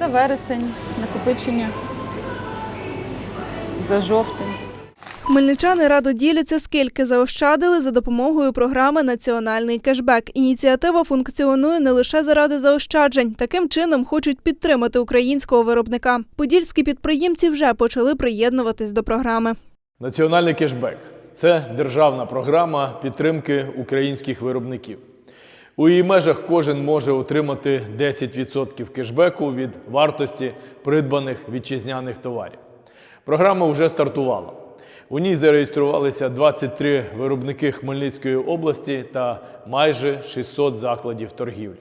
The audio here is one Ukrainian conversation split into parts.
Це вересень, накопичення за жовтень. Хмельничани радо діляться, скільки заощадили за допомогою програми Національний кешбек. Ініціатива функціонує не лише заради заощаджень. Таким чином хочуть підтримати українського виробника. Подільські підприємці вже почали приєднуватись до програми. Національний кешбек це державна програма підтримки українських виробників. У її межах кожен може отримати 10% кешбеку від вартості придбаних вітчизняних товарів. Програма вже стартувала. У ній зареєструвалися 23 виробники Хмельницької області та майже 600 закладів торгівлі.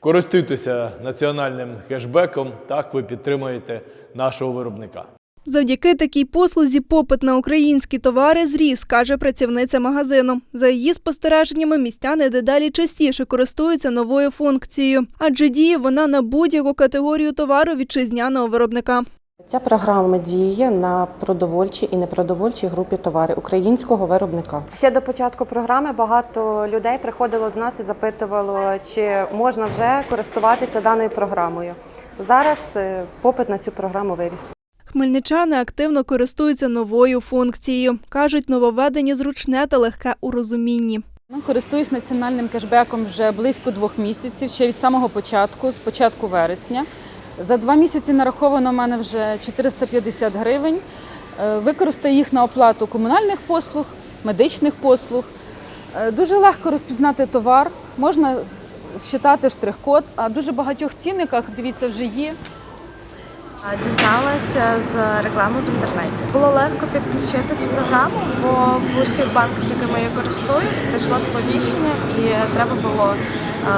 Користуйтеся національним кешбеком, так ви підтримуєте нашого виробника. Завдяки такій послузі попит на українські товари зріс, каже працівниця магазину. За її спостереженнями, містяни дедалі частіше користуються новою функцією, адже діє вона на будь-яку категорію товару вітчизняного виробника. Ця програма діє на продовольчій і непродовольчій групі товарів українського виробника. Ще до початку програми багато людей приходило до нас і запитувало, чи можна вже користуватися даною програмою. Зараз е, попит на цю програму виріс. Хмельничани активно користуються новою функцією. кажуть, нововведення зручне та легке у розумінні. Ну, користуюсь національним кешбеком вже близько двох місяців, ще від самого початку, з початку вересня. За два місяці нараховано в мене вже 450 гривень. Е, Використаю їх на оплату комунальних послуг, медичних послуг. Е, Дуже легко розпізнати товар, можна считати штрих-код, а дуже багатьох цінниках, дивіться, вже є. Дізналася з реклами в інтернеті. Було легко підключити цю програму, бо в усіх банках, якими я користуюсь, прийшло сповіщення і треба було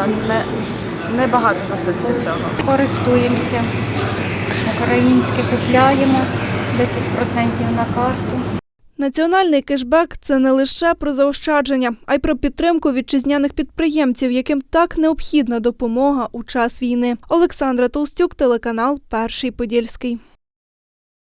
не, не, небагато зусиль цього. користуємося. Українське купляємо 10% на карту. Національний кешбек це не лише про заощадження, а й про підтримку вітчизняних підприємців, яким так необхідна допомога у час війни. Олександра Толстюк, телеканал Перший Подільський.